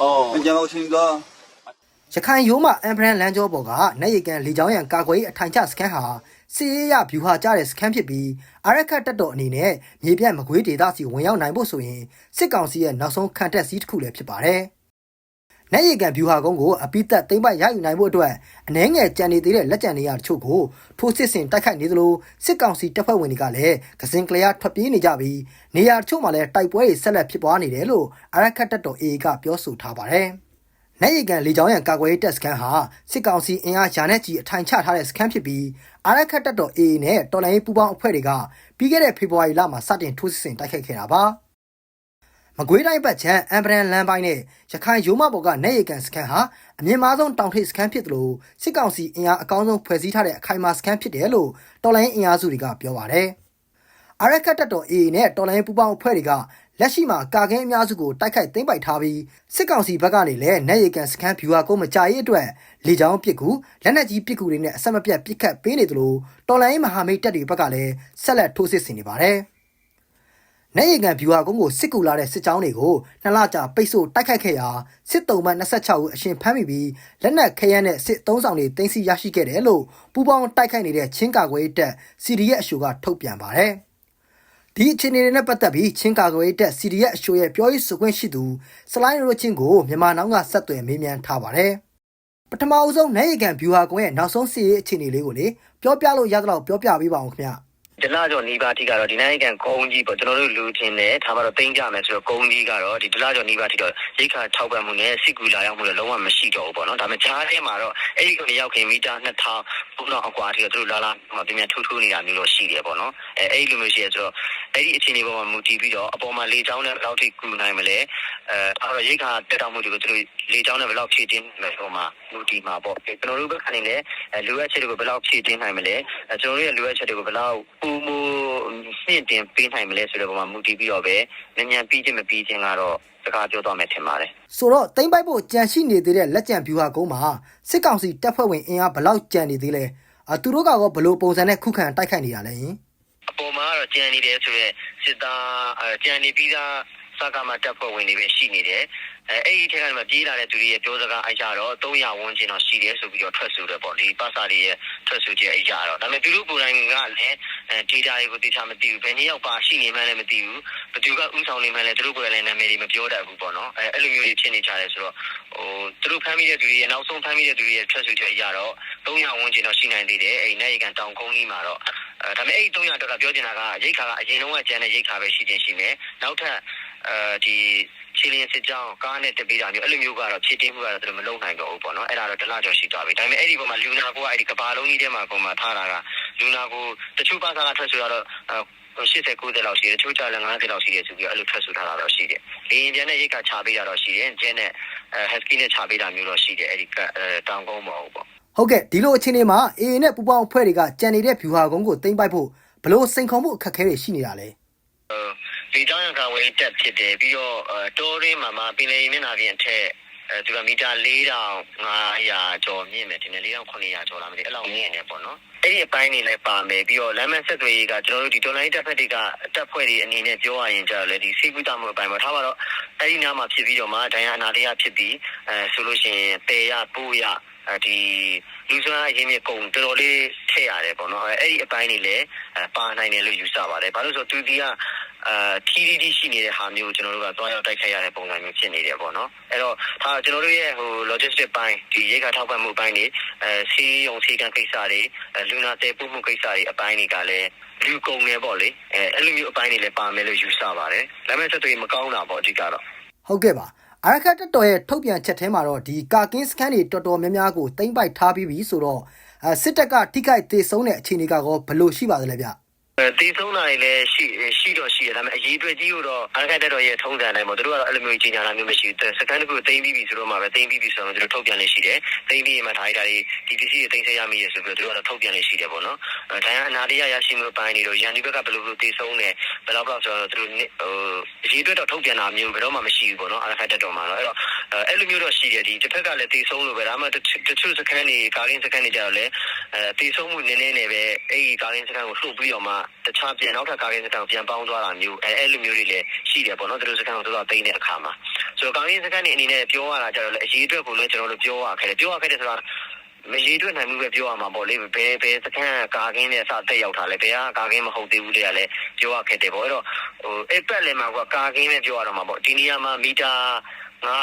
哦，人家我听个， ရခိုင်ရိုးမအမ်ဖရန်လမ်းကျောပေါ်ကနိုင်ရီကန်လေကြောင်းရန်ကာကွယ်ရေးအထိုင်ချစခန်းဟာစီရေးရဗျူဟာကျတဲ့စခန်းဖြစ်ပြီးအာရခတ်တပ်တော်အနေနဲ့မြေပြန့်မကွေးဒေသစီဝင်ရောက်နိုင်ဖို့ဆိုရင်စစ်ကောင်စီရဲ့နောက်ဆုံးခံတပ်စည်းတစ်ခုလည်းဖြစ်ပါတယ်။ နိုင်ရီကန်ဗျူဟာကုန်းကိုအပိသက်သိမ့်ပိုက်ရယူနိုင်ဖို့အတွက်အနှဲငယ်ကြံနေသေးတဲ့လက်ကျန်နေရတချို့ကိုထိုးစစ်ဆင်တိုက်ခိုက်နေသလိုစစ်ကောင်စီတပ်ဖွဲ့ဝင်တွေကလည်းကစင်ကလျာထွက်ပြေးနေကြပြီးနေရာတချို့မှာလည်းတိုက်ပွဲတွေဆက်လက်ဖြစ်ပွားနေတယ်လို့အာရခတ်တပ်တော် AA ကပြောဆိုထားပါတယ်။နိုင်ရီကန်လေကြောင်းရန်ကာကွယ်ရေးတပ်စခန်းဟာစစ်ကောင်စီအင်အားရာနဲ့ကြီးအထိုင်ချထားတဲ့စခန်းဖြစ်ပြီးအာရခတ်တပ်တော် AA နဲ့တော်လိုင်းရေးပူးပေါင်းအဖွဲ့တွေကပြီးခဲ့တဲ့ဖေဖော်ဝါရီလမှာစတင်ထိုးစစ်ဆင်တိုက်ခိုက်ခဲ့တာပါမ ကွေးတိုင်းဘက်ချမ်းအမ်ဘရန်လမ်းပိုင်းနဲ့ရခိုင်ရိုးမဘော်ကနိုင်ရီကန်စခန်းဟာအမြင့်မားဆုံးတောင်ထိပ်စခန်းဖြစ်တယ်လို့စစ်ကောင်စီအင်အားအကောင်းဆုံးဖွဲ့စည်းထားတဲ့အခိုင်အမာစခန်းဖြစ်တယ်လို့တော်လိုင်းရေးအင်အားစုတွေကပြောပါတယ်အာရခတ်တပ်တော် AA နဲ့တော်လိုင်းပူပေါင်းအဖွဲ့တွေကလက်ရှိမှာကာကင်းအများစုကိုတိုက်ခိုက်သိမ်းပိုက်ထားပြီးစစ်ကောင်စီဘက်ကနေလည်းနေရီကန်စခန်းဖြူဟာကုန်းမကြရေးအတွက်လေကြောင်းပစ်ကူလက်နက်ကြီးပစ်ကူတွေနဲ့အဆက်မပြတ်ပစ်ခတ်ပေးနေသလိုတော်လိုင်းမဟာမိတ်တပ်တွေဘက်ကလည်းဆက်လက်ထိုးစစ်ဆင်နေပါတယ်။ နေရီကန်ဖြူဟာကုန်းကိုစစ်ကူလာတဲ့စစ်ကြောင်းတွေကိုနှစ်လကြာပိတ်ဆို့တိုက်ခိုက်ခဲ့ရာစစ်တုံးမှ26ဦးအရှင်ဖမ်းမိပြီးလက်နက်ခဲယမ်းနဲ့စစ်သုံးဆောင်တွေတင်စီရရှိခဲ့တယ်လို့ပူပေါင်းတိုက်ခိုက်နေတဲ့ချင်းကာကွယ်ရေးတပ် CDF အရှိုကထုတ်ပြန်ပါတယ်။ဒီအခြေအနေတွေနဲ့ပတ်သက်ပြီးချင်းကာကွယ်ရေးတပ် CDF အရှိုရဲ့ပြောရေးဆိုခွင့်ရှိသူစလိုင်းရိုချင်းကိုမြန်မာနောင်ကဆက်သွယ်မေးမြန်းထားပါတယ်။ပထမအဦးဆုံးနိုင်ရီကန်ဗျူဟာကွန်ရဲ့နောက်ဆုံးစီးရေးအခြေအနေလေးကိုလေပြောပြလို့ရသလောက်ပြောပြပေးပါအောင်ခင်ဗျ။ ဒလကျော်နီးပါးထိကတော့ဒီနိုင်ငံကုန်းကြီးပေါ့ကျွန်တော်တို့လူချင်းနဲ့ဒါမှတော့တင်းကြမယ်ဆိုတော့ကုန်းကြီးကတော့ဒီဒလကျော်နီးပါးထိတော့ရိတ်ခါထောက်ပံ့မှုနဲ့စစ်ကူလာရောက်မှုလည်းလုံးဝမရှိတော့ဘူးပေါ့နော်ဒါပေမဲ့ဂျားထဲမှာတော့အဲ့ဒီကိုရောက်ခင်မီတာ2000ဘုံတော့အကွာထိတော့သူတို့လာလာဟိုပြင်းပြထူးထူးနေတာမျိုးတော့ရှိတယ်ပေါ့နော်အဲအဲ့ဒီလိုမျိုးရှိရဆိုတော့အဲ့ဒီအခြေအနေပေါ်မှာမူတည်ပြီးတော့အပေါ်မှာလေချောင်းနဲ့ဘယ်လောက်ထိကူနိုင်မလဲအဲအဲ့တော့ရိတ်ခါတက်တောက်မှုတွေကိုသူတို့လေချောင်းနဲ့ဘယ်လောက်ဖြည့်တင်းမယ်ဟိုမှာမူတည်မှာပေါ့ကျွန်တော်တို့ဘက်ကနေလည်းလူရချက်တွေကိုဘယ်လောက်ဖြည့်တင်းနိုင်မလဲကျွန်တော်တို့ရဲ့လူရချက်တွေကိုဘယ်လောက်ပူ မှုမြင့်တင်ပေးနိုင်မလဲဆိုတဲ့ပုံမှာမူတည်ပြီးတော့ပဲမြန်မြန်ပြီးချင်းမပြီးချင်းကတော့စကားပြောတော့မယ်ထင်ပါတယ်ဆိုတော့တိမ့်ပိုက်ဖို့ကြံရှိနေသေးတဲ့လက်ကျန်ဗျူဟာကုန်းမှာစစ်ကောင်စီတပ်ဖွဲ့ဝင်အင်အားဘယ်လောက်ကြံနေသေးလဲအသူတို့ကတော့ဘယ်လိုပုံစံနဲ့ခုခံတိုက်ခိုက်နေရလဲယင်အပေါ်မှာကတော့ကြံနေတယ်ဆိုရက်စစ်သားအဲကြံနေပြီးသားစကားမှတပ်ဖွဲ့ဝင်တွေပဲရှိနေတယ်အဲအဲ့ဒီထက်ကမှပြေးလာတဲ့သူတွေရဲ့ပြောစကားအကြတော့300ဝန်းကျင်တော့ရှိတယ်ဆိုပြီးတော့ထွက်ဆိုတယ်ပေါ့ဒီပါစာတွေရဲ့ထွက်ဆိုချက်အကြတော့ဒါပေမဲ့သူတို့ကိုယ်တိုင်ကလည်း အဲ data တွေကိုသိချာမသိဘူးဘယ်နည်းရောက်ပါရှိနေမှန်းလည်းမသိဘူးဘယ်သူကဥဆောင်နေမှန်းလည်းသူတို့ကိုယ်တိုင်လည်းနာမည်တွေမပြောတတ်ဘူးပေါ့နော်အဲအဲ့လိုမျိုးတွေဖြစ်နေကြတယ်ဆိုတော့ဟိုသူတို့ဖမ်းမိတဲ့သူတွေရဲ့နောက်ဆုံးဖမ်းမိတဲ့သူတွေရဲ့ထွက်ဆိုချက်အကြတော့300ဝန်းကျင်တော့ရှိနိုင်သေးတယ်အဲ့ဒီနိုင်ကန်တောင်ကုန်းကြီးမှာတော့အဲဒါပေမဲ့အဲ့ဒီ300တော့ပြောချင်တာကရိတ်ခါကအရင်လုံးကကျန်တဲ့ရိတ်ခါပဲရှိတင်ရှိမယ်နောက်ထပ်အဲဒီ ချီလင်းစစ်ကြောင်းကားနဲ့တပေးတာမျိုးအဲ့လိုမျိုးကတော့ဖြည့်တင်းမှုကတော့သူတို့မလုပ်နိုင်တော့ဘူးပေါ့နော်အဲ့ဒါတော့ဒလကျော်ရှိသွားပြီဒါပေမဲ့အဲ့ဒီပုံမှာလူနာကိုကအဲ့ဒီကဘာလုံးကြီးထဲမှာပုံမှာထားတာကလူနာကိုတချို့ပါစားကထွက်ဆိုတော့80 90လောက်ရှိတယ်တချို့ကြလည်း90လောက်ရှိတယ်ဆိုပြီးအဲ့လိုထွက်ဆိုထားတာတော့ရှိတယ်လေရင်ပြန်တဲ့ရိတ်ခါချပေးတာတော့ရှိတယ်ကျင်းနဲ့ဟက်စကီနဲ့ချပေးတာမျိုးတော့ရှိတယ်အဲ့ဒီတောင်ကုန်းမဟုတ်ပေါ့ဟုတ်ကဲ့ဒီလိုအခြေအနေမှာ AA နဲ့ပူပေါင်းအဖွဲ့တွေကကြံနေတဲ့ဗျူဟာကုန်းကိုတိမ့်ပိုက်ဖို့ဘယ်လိုစိန်ခေါ်မှုအခက်အခဲတွေရှိနေတာလဲ ဒီတောင်ရံကဝေးတက်ဖြစ်တယ်ပြီးတော့တောရင်းမှာမှာပင်လယ်မျက်နှာပြင်အထက်အဲသူကမီတာ4500ကျော်မြင့်မယ်တင်တယ်4900ကျော်လာမသိအဲ့လောက်မြင့်နေပေါ့နော်အဲ့ဒီအပိုင်းနေလည်းပါမယ်ပြီးတော့လမ်းမဆက်သွေးကကျွန်တော်တို့ဒီတော်လိုင်းတက်ဖက်တွေကတက်ဖွဲ့တွေအနေနဲ့ပြောရရင်ကြတော့လေဒီစိတ်ကူးတမှုအပိုင်းမှာထားပါတော့အဲ့ဒီနားမှာဖြစ်ပြီးတော့မှဒိုင်ယာအနာတရဖြစ်ပြီးအဲဆိုလို့ရှိရင်တေရပိုးရအဲဒီလူစွမ်းအရင်မြကုံတော်တော်လေးထည့်ရတယ်ပေါ့နော်အဲ့ဒီအပိုင်းတွေလည်းပါနိုင်တယ်လို့ယူဆပါတယ်ဘာလို့ဆိုတော့သူဒီက အာထီထီရှိနေတဲ့ဟာမျိုးကိုကျွန်တော်တို့ကသွားရောက်တိုက်ခိုက်ရတဲ့ပုံစံမျိုးဖြစ်နေတယ်ပေါ့နော်အဲ့တော့ဒါကျွန်တော်တို့ရဲ့ဟို logistic ပိုင်းဒီရိတ်ခါထောက်ပံ့မှုပိုင်းတွေအဲစီးရုံစီကံကိစ္စတွေလူနာတဲပို့မှုကိစ္စတွေအပိုင်းတွေကလည်းလူကုန်နေပေါ့လေအဲအဲ့လိုမျိုးအပိုင်းတွေလည်းပါမယ်လို့ယူဆပါတယ်ဒါပေမဲ့ဆက်သွေးမကောင်းတာပေါ့အဓိကတော့ဟုတ်ကဲ့ပါအာရခတ်တပ်တော်ရဲ့ထုတ်ပြန်ချက်ထဲမှာတော့ဒီကာကင်းစခန်းတွေတော်တော်များများကိုတိမ့်ပိုက်ထားပြီးပြီဆိုတော့အဲစစ်တပ်ကထိခိုက်သေးဆုံးတဲ့အခြေအနေကတော့ဘယ်လိုရှိပါသလဲဗျအဲ တည်ဆုံးတာတွေလည်းရှိရှိတော့ရှိတယ်ဒါပေမဲ့အရေးအတွက်ကြီးကိုတော့အားကတက်တော်ရဲ့ထုံးစံတိုင်းပေါ့သူတို့ကတော့အဲ့လိုမျိုးကြီးညာတာမျိုးမရှိဘူးစကန်တစ်ခုသိမ်းပြီးပြီဆိုတော့မှပဲသိမ်းပြီးပြီဆိုတော့သူတို့ထုတ်ပြန်လေးရှိတယ်သိမ်းပြီးမှဒါတွေဒါတွေဒီပစ္စည်းတွေသိမ်းဆည်းရမိရဆိုပြီးတော့သူတို့ကတော့ထုတ်ပြန်လေးရှိတယ်ပေါ့နော်အဲဒါရအနာတရားရရှိမှုပိုင်းတွေတော့ရန်ဒီဘက်ကဘယ်လိုလိုတည်ဆုံးတယ်ဘယ်လောက်တော့ဆိုတော့သူတို့ဟိုအရေးအတွက်တော့ထုတ်ပြန်တာမျိုးဘယ်တော့မှမရှိဘူးပေါ့နော်အားကတက်တော်မှာတော့အဲ့တော့ အဲ့လိုမျိုးတော့ရှိတယ်ဒီတစ်ဖက်ကလည်းတည်ဆုံးလို့ပဲဒါမှတချို့စကန်တွေကာရင်းစကန်တွေကြတော့လေအဲတည်ဆုံးမှုနည်းနည်းနဲ့ပဲအဲ့ဒီကာရင်းစကန်ကိုလှုပ်ပြီးတော့မှတခြားပြန်နောက်ထပ်ကားကင်းစကန်ကိုပြန်ပေါင်းသွားတာမျိုးအဲအဲ့လိုမျိုးတွေလည်းရှိတယ်ပေါ့နော်သူတို့စကန်ကိုသူတို့သိတဲ့အခါမှာဆိုတော့ကာကင်းစကန်နေအနေနဲ့ပြောရတာကြတော့လေအရေးအတွက်ကိုလည်းကျွန်တော်တို့ပြောရခဲ့တယ်ပြောရခဲ့တယ်ဆိုတာမရေးအတွက်နိုင်မှုပဲပြောရမှာပေါ့လေဘယ်ဘယ်စကန်ကာကင်းနဲ့စတက်ရောက်တာလဲဘယ်ကကာကင်းမဟုတ်သေးဘူးတည်းကလည်းပြောရခဲ့တယ်ပေါ့အဲ့တော့ဟိုအဲ့ပတ်လည်းမှာကကာကင်းပဲပြောရတော့မှာပေါ့ဒီနေရာမှာမီတာ ငါ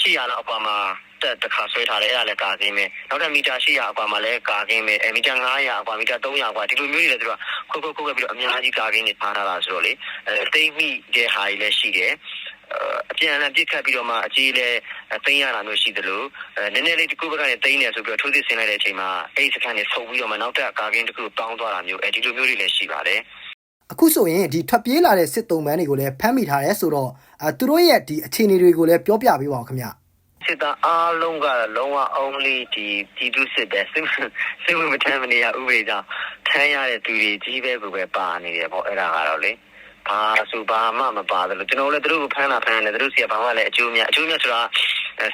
800လောက်အကွာမှာတက်တစ်ခါဆွဲထားတယ်အဲ့ဒါလည်းကာကင်းပဲနောက်ထပ်မီတာ800အကွာမှာလည်းကာကင်းပဲအဲမီတာ900အကွာမီတာ300အကွာဒီလိုမျိုးတွေလည်းသူကခုတ်ခုတ်ခုတ်ပြီးတော့အများကြီးကာကင်းတွေထားထားတာဆိုတော့လေအဲတိတ်မိတဲ့ဟာတွေလည်းရှိတယ်အပြန်အလှန်ပြစ်ခတ်ပြီးတော့မှအကြီးလဲသိမ်းရတာမျိုးရှိသလိုအဲနည်းနည်းလေးတစ်ခုဘက်ကနေသိမ်းနေဆိုပြီးတော့ထိုးသစ်ဆင်းလိုက်တဲ့အချိန်မှာအဲ့ဒီစကန်တွေဆုံပြီးတော့မှနောက်ထပ်ကာကင်းတစ်ခုတောင်းသွားတာမျိုးအဲဒီလိုမျိုးတွေလည်းရှိပါတယ် အခုဆိုရင်ဒီထွက်ပြေးလာတဲ့စစ်တုံးပန်းတွေကိုလည်းဖမ်းမိထားတယ်ဆိုတော့အဲသူတို့ရဲ့ဒီအခြေအနေတွေကိုလည်းပြောပြပေးပါဦးခင်ဗျစစ်သားအားလုံးကလုံးဝ only ဒီပြည်သူစစ်တဲ့စစ်စစ်ဝင်မထမ်းမနေရဥပဒေကြောင့်ထမ်းရတဲ့သူတွေကြီးပဲကိုပဲပါနေတယ်ပေါ့အဲ့ဒါကတော့လေဘာဆိုဘာမှမပါတယ်လို့ကျွန်တော်လည်းသူတို့ကိုဖမ်းတာဖမ်းတယ်သူတို့စီကဘာမှလည်းအကျိုးမြတ်အကျိုးမြတ်ဆိုတာ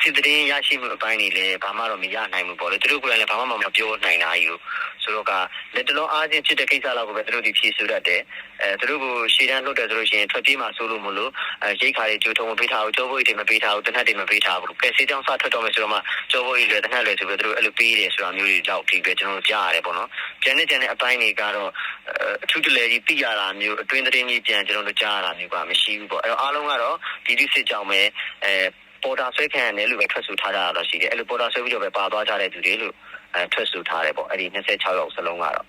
စစ်တရင်ရရှိမှုအပိုင်းတွေလည်းဘာမှတော့မရနိုင်ဘူးပေါ့လေသူတို့ကိုယ်လည်းဘာမှမပြောနိုင်တာကြီးလို့ဆိုတော့ကလက်တလုံးအားချင်းဖြစ်တဲ့ကိစ္စလောက်ကိုပဲသူတို့ဒီဖြေဆိုတတ်တယ်အဲသူတို့ကိုရှေ့တန်းလွတ်တယ်ဆိုလို့ရှိရင်ထွက်ပြေးမှဆိုလို့မလို့အဲရိတ်ခါတွေကြိုးထုံမပေးထားဘူးကြောဘိုးတွေမပေးထားဘူးတနက်တွေမပေးထားဘူးကဲစေးကြောင်းစထွက်တော့မယ်ဆိုတော့မှကြောဘိုးတွေလည်းတနက်လည်းဆိုပြီးသူတို့အဲ့လိုပေးတယ်ဆိုတာမျိုးတွေကြောက်ပြီးပဲကျွန်တော်တို့ကြားရတယ်ပေါ့နော်ကျန်တဲ့ကျန်တဲ့အပိုင်းတွေကတော့အထူးတလဲကြီးသိရတာမျိုးအတွင်းသတင်းကြီးပြန်ကျွန်တော်တို့ကြားရတာမျိုးကမရှိဘူးပေါ့အဲ့တော့အားလုံးကတော့ဒီဒီစစ်ကြောင်းပဲအဲ ပေါ်တာဆွဲခံရတယ်လို့ပဲထွက်ဆိုထားကြတာတော့ရှိတယ်အဲ့လိုပေါ်တာဆွဲပြီးတော့ပဲပါသွားကြတဲ့သူတွေလို့အဲထွက်ဆိုထားတယ်ပေါ့အဲ့ဒီ26ရောက်စလုံးကတော့